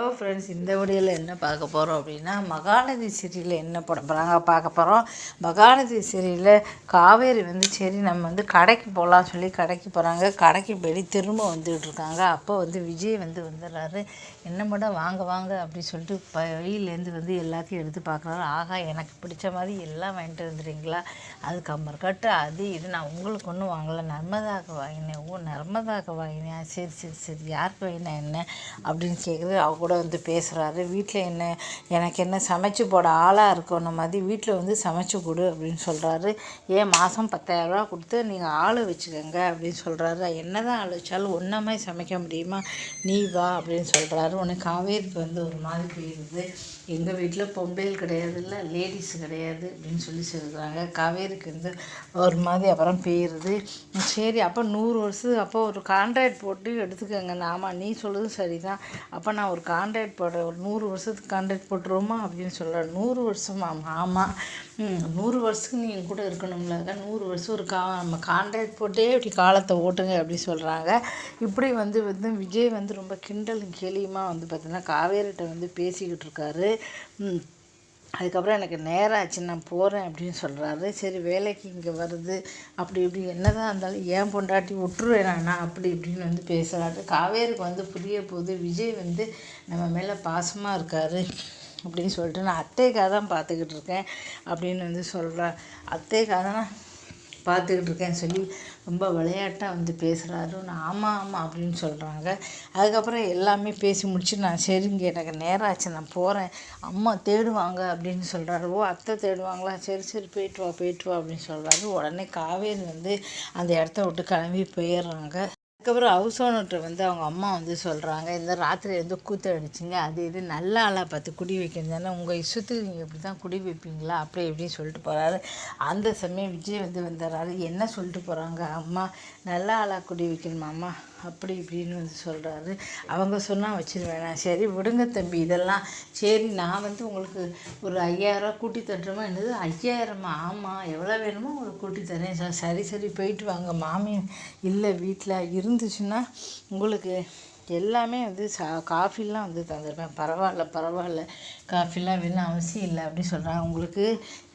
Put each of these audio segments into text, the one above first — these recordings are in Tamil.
ஹலோ ஃப்ரெண்ட்ஸ் இந்த வீடியோவில் என்ன பார்க்க போகிறோம் அப்படின்னா மகாநதி சீரியலில் என்ன படம் போகிறாங்க பார்க்க போகிறோம் மகாநதி சீரியலில் காவேரி வந்து சரி நம்ம வந்து கடைக்கு போகலாம் சொல்லி கடைக்கு போகிறாங்க கடைக்கு போய் திரும்ப வந்துகிட்டு இருக்காங்க. அப்போ வந்து விஜய் வந்து வந்துடுறாரு. என்ன பண்ண வாங்க வாங்க அப்படின்னு சொல்லிட்டு பையிலேருந்து வந்து எல்லாத்தையும் எடுத்து பார்க்குறாரு. ஆகா எனக்கு பிடிச்ச மாதிரி எல்லாம் வாங்கிட்டு வந்துடுறீங்களா? அது கம்மர் கட்டு அது இது. நான் உங்களுக்கு ஒன்றும் வாங்கலை. நர்மதாக்கு வாங்கினேன். ஓ நர்மதாக்கு வாங்கினேன் சரி சரி சரி. யாருக்கு வாங்கினேன் என்ன? அப்படின்னு கேட்குறது அவங்க கூட வந்து பேசுகிறாரு வீட்டில் என்ன எனக்கு என்ன சமைச்சு போட ஆளாக இருக்கணும் மாதிரி வீட்டில் வந்து சமைச்சு கொடு அப்படின்னு சொல்கிறாரு ஏன் மாதம் பத்தாயிரரூபா கொடுத்து நீங்கள் ஆள் வச்சுக்கோங்க அப்படின்னு சொல்கிறாரு என்ன தான் ஆள் வச்சாலும் ஒன்றா சமைக்க முடியுமா? நீ வா அப்படின்னு சொல்கிறாரு உனக்கு காவேரிக்கு வந்து ஒரு மாதிரி போயிடுது எங்கள் வீட்டில் பொம்பளைகள் கிடையாது இல்லை லேடிஸ் கிடையாது அப்படின்னு சொல்லி சொல்கிறாங்க காவேரிக்கு வந்து ஒரு மாதிரி அப்புறம் போயிடுது சரி அப்போ நூறு வருஷத்துக்கு அப்போ ஒரு கான்ட்ராக்ட் போட்டு எடுத்துக்கோங்க. ஆமாம் நீ சொல்கிறது சரி தான் அப்போ நான் ஒரு கா கான்ட்ராக்ட் போட ஒரு நூறு வருஷத்துக்கு கான்ட்ராக்ட் போட்டுருவோமா அப்படின்னு சொல்கிறேன் நூறு வருஷமா? ஆமாம் நூறு வருஷத்துக்கு நீங்கள் கூட இருக்கணும்ல. நூறு வருஷம் ஒரு கா நம்ம கான்ட்ராக்ட் போட்டே இப்படி காலத்தை ஓட்டுங்க அப்படின்னு சொல்கிறாங்க இப்படி வந்து வந்து விஜய் வந்து ரொம்ப கிண்டலும் கேலியுமா வந்து பார்த்திங்கன்னா காவேரிட்ட வந்து பேசிக்கிட்டு இருக்காரு. அதுக்கப்புறம் எனக்கு நேரம் ஆச்சு நான் போகிறேன் அப்படின்னு சொல்கிறாரு சரி வேலைக்கு இங்கே வருது. அப்படி இப்படி என்ன தான் இருந்தாலும் ஏன் பொண்டாட்டி விட்டுருவேன் நான் அப்படி இப்படின்னு வந்து பேசுகிறாரு காவேருக்கு வந்து புரிய போது விஜய் வந்து நம்ம மேலே பாசமாக இருக்கார் அப்படின்னு சொல்லிட்டு நான் அத்தைக்காக தான் பார்த்துக்கிட்டு இருக்கேன் அப்படின்னு வந்து சொல்கிறேன் அத்தைக்காக தான் பார்த்துக்கிட்டு இருக்கேன்னு சொல்லி ரொம்ப விளையாட்டாக வந்து பேசுகிறாரு நான் ஆமாம் ஆமாம் அப்படின்னு சொல்கிறாங்க அதுக்கப்புறம் எல்லாமே பேசி முடிச்சு நான் சரிங்க எனக்கு நேரம் ஆச்சு நான் போகிறேன் அம்மா தேடுவாங்க அப்படின்னு சொல்கிறாரு ஓ அத்தை தேடுவாங்களா? சரி சரி போயிட்டு வா போயிட்டு வா அப்படின்னு சொல்கிறாரு உடனே காவேரி வந்து அந்த இடத்த விட்டு கிளம்பி போயிடுறாங்க. அதுக்கப்புறம் ஹவுஸ் ஓனர்கிட்ட வந்து அவங்க அம்மா வந்து சொல்கிறாங்க இந்த ராத்திரி வந்து கூத்து அடிச்சிங்க அது இது நல்ல ஆளாக பார்த்து குடி வைக்கணும் தானே உங்கள் இஷ்டத்துக்கு நீங்கள் இப்படி தான் குடி வைப்பீங்களா அப்படி இப்படின்னு சொல்லிட்டு போகிறாரு அந்த சமயம் விஜய் வந்து வந்துடுறாரு என்ன சொல்லிட்டு போகிறாங்க அம்மா நல்ல ஆளாக குடி வைக்கணுமா அம்மா அப்படி இப்படின்னு வந்து சொல்கிறாரு அவங்க சொன்னால் வச்சிருவேன் சரி விடுங்க தம்பி இதெல்லாம். சரி நான் வந்து உங்களுக்கு ஒரு ஐயாயிரம் கூட்டி தட்டுறோமா என்னது? ஐயாயிரமா? ஆமாம் எவ்வளோ வேணுமோ உங்களுக்கு கூட்டி தரேன். சார் சரி சரி போயிட்டு வாங்க. மாமி இல்லை வீட்டில் இருந்துச்சுன்னா உங்களுக்கு எல்லாமே வந்து சா காஃபிலாம் வந்து தந்துருப்பேன் பரவாயில்ல பரவாயில்ல. காஃபிலாம் வேணும் அவசியம் இல்லை அப்படி சொல்கிறாங்க உங்களுக்கு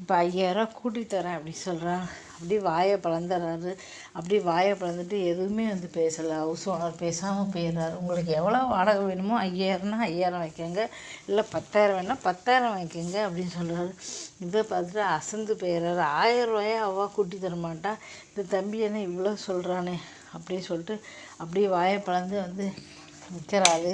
இப்போ ஐயாயிரம் கூட்டி தரேன் அப்படி சொல்கிறாங்க அப்படி வாயை பிளந்துறாரு. அப்படி வாயை பிளந்துட்டு எதுவுமே வந்து பேசலை. ஹவுஸ் ஓனர் பேசாமல் போயிடுறாரு. உங்களுக்கு எவ்வளோ வாடகை வேணுமோ ஐயாயிரம்னா ஐயாயிரம் வைக்கங்க. இல்லை பத்தாயிரம் வேணால் பத்தாயிரம் வைக்கங்க அப்படின்னு சொல்கிறாரு இதை பார்த்துட்டு அசந்து போயிடுறாரு. ஆயிரம் ரூபாயா அவ்வா கூட்டி தர மாட்டான் இந்த தம்பி என்ன இவ்வளோ சொல்கிறானே அப்படின்னு சொல்லிட்டு அப்படியே வாயை பிளந்து வந்து நிற்கிறாரு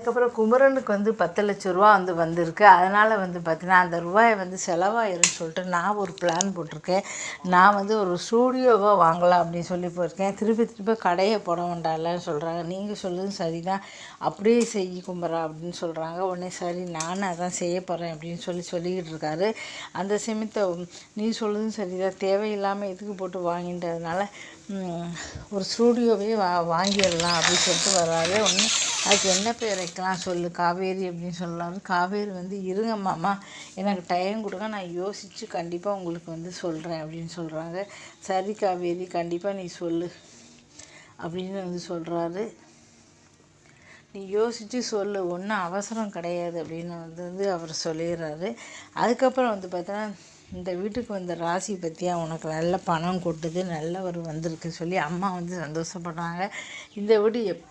அதுக்கப்புறம் குமரனுக்கு வந்து பத்து லட்ச ரூபா வந்து வந்திருக்கு. அதனால் வந்து பார்த்தீங்கன்னா அந்த ரூபாயை வந்து செலவாயிருன்னு சொல்லிட்டு நான் ஒரு பிளான் போட்டிருக்கேன். நான் வந்து ஒரு ஸ்டூடியோவாக வாங்கலாம் அப்படின்னு சொல்லி போயிருக்கேன். திருப்பி திருப்பி கடையை போட வேண்டாம்லன்னு சொல்கிறாங்க நீங்கள் சொல்லுது சரி தான் அப்படியே செய் குமரா அப்படின்னு சொல்கிறாங்க உடனே சரி நானும் அதான் செய்ய போகிறேன் அப்படின்னு சொல்லி சொல்லிக்கிட்டு இருக்காரு. அந்த சமயத்தை நீ சொல்லுதும் சரி தான் தேவையில்லாமல் இதுக்கு போட்டு வாங்கின்றதுனால ஒரு ஸ்டூடியோவே வா வாங்கிடலாம் அப்படின்னு சொல்லிட்டு வர்றாரு ஒன்று அதுக்கு என்ன பேர் வைக்கலாம் சொல்லு காவேரி அப்படின்னு சொல்லலாம். காவேரி வந்து இருங்க மாமா எனக்கு டைம் கொடுங்க நான் யோசித்து கண்டிப்பாக உங்களுக்கு வந்து சொல்கிறேன் அப்படின்னு சொல்கிறாங்க சரி காவேரி கண்டிப்பாக நீ சொல்லு அப்படின்னு வந்து சொல்கிறாரு நீ யோசித்து சொல்லு ஒன்றும் அவசரம் கிடையாது அப்படின்னு வந்து வந்து அவர் சொல்லிடுறாரு. அதுக்கப்புறம் வந்து பார்த்தோன்னா இந்த வீட்டுக்கு வந்த ராசி பற்றியா உனக்கு நல்ல பணம் கொட்டுது நல்ல ஒரு வந்திருக்கு சொல்லி அம்மா வந்து சந்தோஷப்படுறாங்க. இந்த வீடு எப்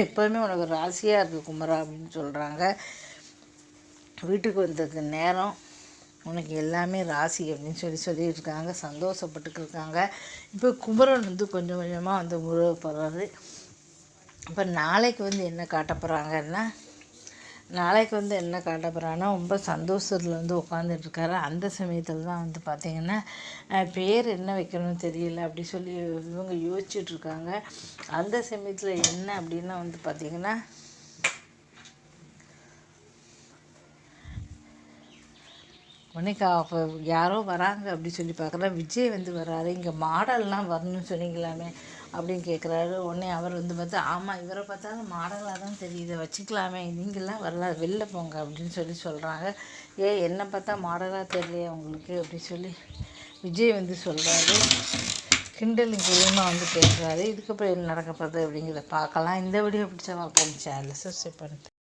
எப்போவுமே உனக்கு ராசியாக இருக்குது குமரா அப்படின்னு சொல்கிறாங்க வீட்டுக்கு வந்ததுக்கு நேரம் உனக்கு எல்லாமே ராசி அப்படின்னு சொல்லி சொல்லியிருக்காங்க. சந்தோஷப்பட்டுருக்காங்க இப்போ குமரன் வந்து கொஞ்சம் கொஞ்சமாக வந்து உருவப்படுறாரு இப்போ நாளைக்கு வந்து என்ன காட்ட போகிறாங்கன்னா நாளைக்கு வந்து என்ன காட்ட போகிறான்னா ரொம்ப சந்தோஷத்தில் வந்து உட்காந்துட்ருக்காரு அந்த சமயத்தில் தான் வந்து பார்த்திங்கன்னா பேர் என்ன வைக்கணும்னு தெரியல அப்படி சொல்லி இவங்க யோசிச்சுட்ருக்காங்க. அந்த சமயத்தில் என்ன அப்படின்னா வந்து பார்த்திங்கன்னா உனக்கு அப்போ யாரோ வராங்க அப்படி சொல்லி பார்க்குறேன் விஜய் வந்து வர்றாரு இங்கே மாடல்லாம் வரணும்னு சொன்னீங்களாமே. அப்படின்னு கேட்குறாரு உடனே அவர் வந்து பார்த்தா ஆமாம் இவரை பார்த்தாலும் மாடலாக தான் தெரியுது. வச்சுக்கலாமே. நீங்களாம் வரல வெளில போங்க அப்படின்னு சொல்லி சொல்கிறாங்க ஏ என்னை பார்த்தா மாடலாக தெரியலையே உங்களுக்கு அப்படி சொல்லி விஜய் வந்து சொல்கிறாரு கிண்டலும் கேலியுமா வந்து பேசுகிறாரு இதுக்கப்புறம் என்ன நடக்கப்படுது அப்படிங்கிறத பார்க்கலாம். இந்த வீடியோ பிடிச்சா பார்ப்போம் சேனல் சப்ஸ்கிரைப் பண்ணிட்டு